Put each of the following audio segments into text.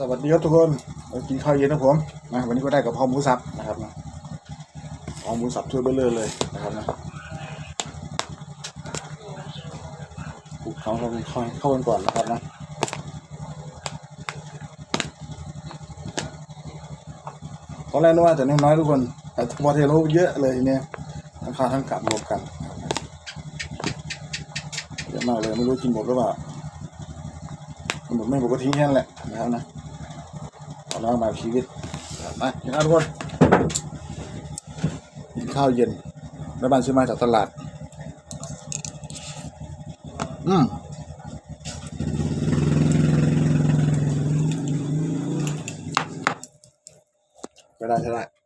สวัสดีครับทุกคนมากินข้าวเย็นนะผมนะวันนี้ก็ได้กับพ่อหมูสับนะครับนะพอหมูสับถ้วยเบลเลอร์เลยนะครับนะคลุกเขาเขาเข้าเข้ากันก่อนนะครับนะตอนแรกนึกว่าจะน้อยๆทุกคนแต่พอเทโลเยอะเลยเนี้ยทั้งข้าวทั้งกลับรวมกันเยอะมากเลยไม่รู้กินหมดหรือเปล่าหมดไม่หมดก็ทิ้งแค่นั้นแหละนะครับนะ น้องมาชีวิตมากินข้าวทุกคนกินข้าวเย็นแม่บ้านซื้อมาจากตลาด อืมก็ได้ใช่ได้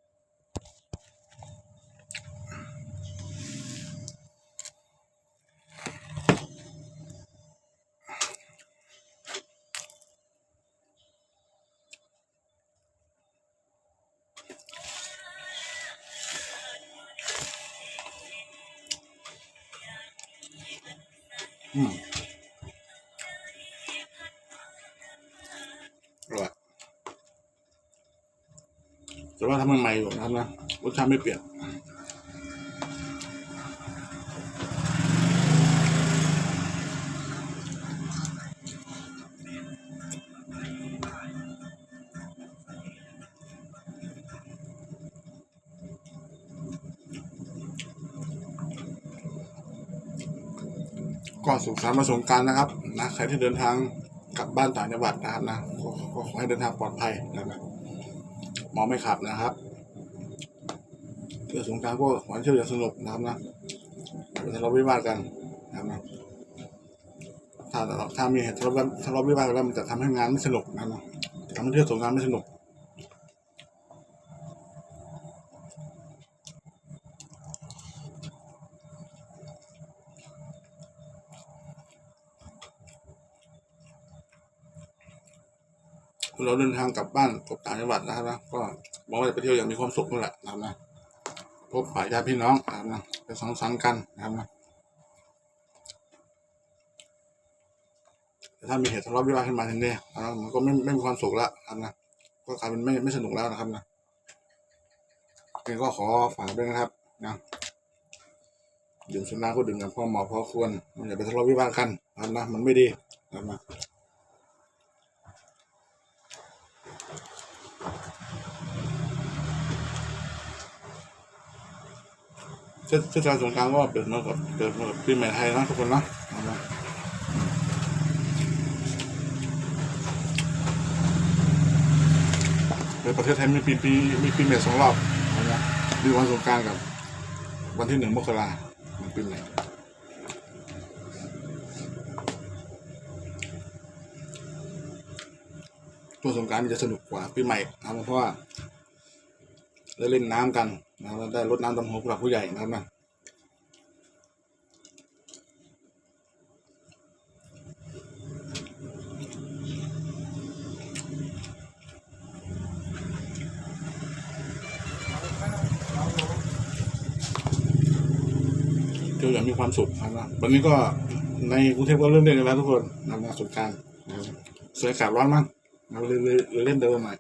อืมอร่อยแต่ว่าทำใหม่อยู่นะครับนะรสชาติไม่เปลี่ยน ก็สุขสันต์วันสงกรารนะครับนะใครที่เดินทางกลับบ้านต่างจังหวัดนะครับนะก็ขอให้เดินทางปลอดภัยนะครับเมองไม่ขับนะครับเที่ยวสงกรารก็ขอให้เที่ยวอย่างสนุกนะครับนะอย่าไปทะเลาะวิวาทกันนะครับนะถ้าถ้ามีเหตุทะเลาะทะเลาะวิวาทกันแล้วมันจะทำให้งานไม่สนุกนะครับนะทำให้เที่ยวสงกรารไม่สนุก เราเดินทางกลับบ้านกลับต่างจังหวัดนะครับนะก็หวังว่าจะไปเที่ยวอย่างมีความสุขนั่นแหละนะครับนะพบปะญาติพี่น้องนะครับนะไปสังสรรค์กันนะครับนะแต่ถ้ามีเหตุทะเลาะวิวาทขึ้นมาทีนี้นะครับมันก็ไม่ไม่มีความสุขแล้วนะครับนะก็กลายเป็นไม่ไม่สนุกแล้วนะครับนะเองก็ขอฝากด้วยนะครับนะดื่มสุราก็ดื่มกันพอเหมาะพอควรมันอย่าไปทะเลาะวิวาทกันนะครับนะมันไม่ดีนะครับนะ เทศกาลสงกรานก็เปิดมากับเปิดมากับปีใหม่ไทยนะทุกคนนะในประเทศไทยมีปีปีมีปีใหม่สองรอบนะมีวันสงกรารกับวันที่หนึ่งมกราของปีใหม่ช่วสงกรารมันจะสนุกกว่าปีใหม่นะครับเพราะว่า ได้เล่นน้ำกันนะครับได้รดน้ำดำหัวผู้หลักผู้ใหญ่นะครับนะเที่ยวอย่างมีความสุขนะครับวันนี้ก็ในกรุงเทพก็เริ่มเล่นกันแล้วทุกคนนำมาสงการนะครับเสียอากาศร้อนมั้งเราเลยเลยเลยเล่นเดิมใหม่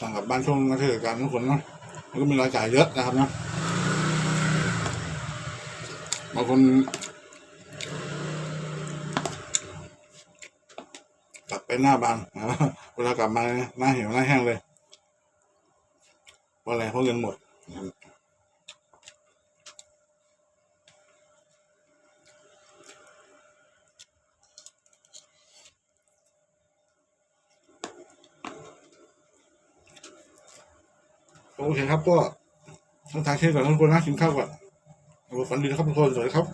สั่งกลับบ้านช่วงนักเทศกาลทุกคนเนาะมันก็มีรายจ่ายเยอะนะครับเนาะบางคนกลับไปหน้าบานเวลากลับมาหน้าเหี่ยวหน้าแห้งเลยเพราะอะไรเพราะเงินหมดนะครับ โอเคครับก็ต้งทางเค้กก่อนทุกคนนะกินข้าวก่อนฝันดีนะครับทุกคนสวัสดีครับ